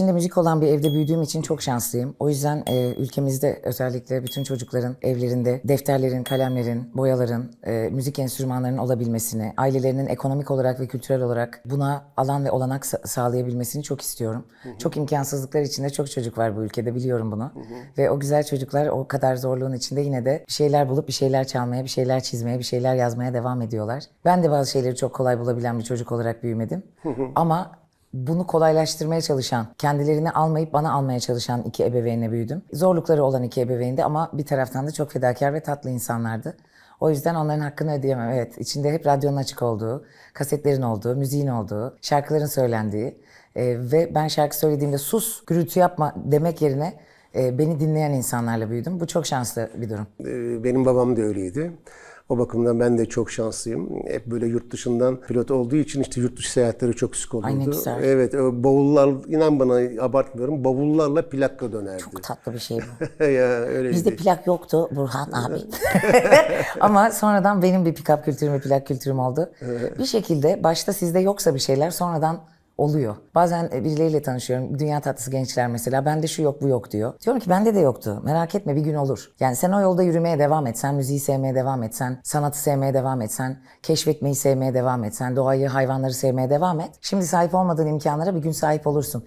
içinde müzik olan bir evde büyüdüğüm için çok şanslıyım. O yüzden e, ülkemizde özellikle bütün çocukların evlerinde defterlerin, kalemlerin, boyaların, e, müzik enstrümanlarının olabilmesini, ailelerinin ekonomik olarak ve kültürel olarak buna alan ve olanak sa- sağlayabilmesini çok istiyorum. Çok imkansızlıklar içinde çok çocuk var bu ülkede biliyorum bunu. Ve o güzel çocuklar o kadar zorluğun içinde yine de bir şeyler bulup bir şeyler çalmaya, bir şeyler çizmeye, bir şeyler yazmaya devam ediyorlar. Ben de bazı şeyleri çok kolay bulabilen bir çocuk olarak büyümedim. Ama bunu kolaylaştırmaya çalışan, kendilerini almayıp bana almaya çalışan iki ebeveynle büyüdüm. Zorlukları olan iki ebeveyndi ama bir taraftan da çok fedakar ve tatlı insanlardı. O yüzden onların hakkını ödeyemem. Evet, içinde hep radyonun açık olduğu, kasetlerin olduğu, müziğin olduğu, şarkıların söylendiği e, ve ben şarkı söylediğimde sus, gürültü yapma demek yerine e, beni dinleyen insanlarla büyüdüm. Bu çok şanslı bir durum. Ee, Benim babam da öyleydi. O bakımdan ben de çok şanslıyım. Hep böyle yurt dışından pilot olduğu için işte yurt dışı seyahatleri çok sık olurdu. Ay ne güzel. Evet, bavullar inan bana abartmıyorum. Bavullarla plakla dönerdi. Çok tatlı bir şey bu. ya öyleydi. Bizde plak yoktu Burhan abi. Ama sonradan benim bir pick-up kültürüm ve plak kültürüm oldu. Bir şekilde başta sizde yoksa bir şeyler sonradan oluyor. Bazen e, birileriyle tanışıyorum. Dünya tatlısı gençler mesela. Bende şu yok bu yok diyor. Diyorum ki bende de yoktu. Merak etme bir gün olur. Yani sen o yolda yürümeye devam et. Sen müziği sevmeye devam et. Sen sanatı sevmeye devam et. Sen keşfetmeyi sevmeye devam et. Sen doğayı, hayvanları sevmeye devam et. Şimdi sahip olmadığın imkanlara bir gün sahip olursun.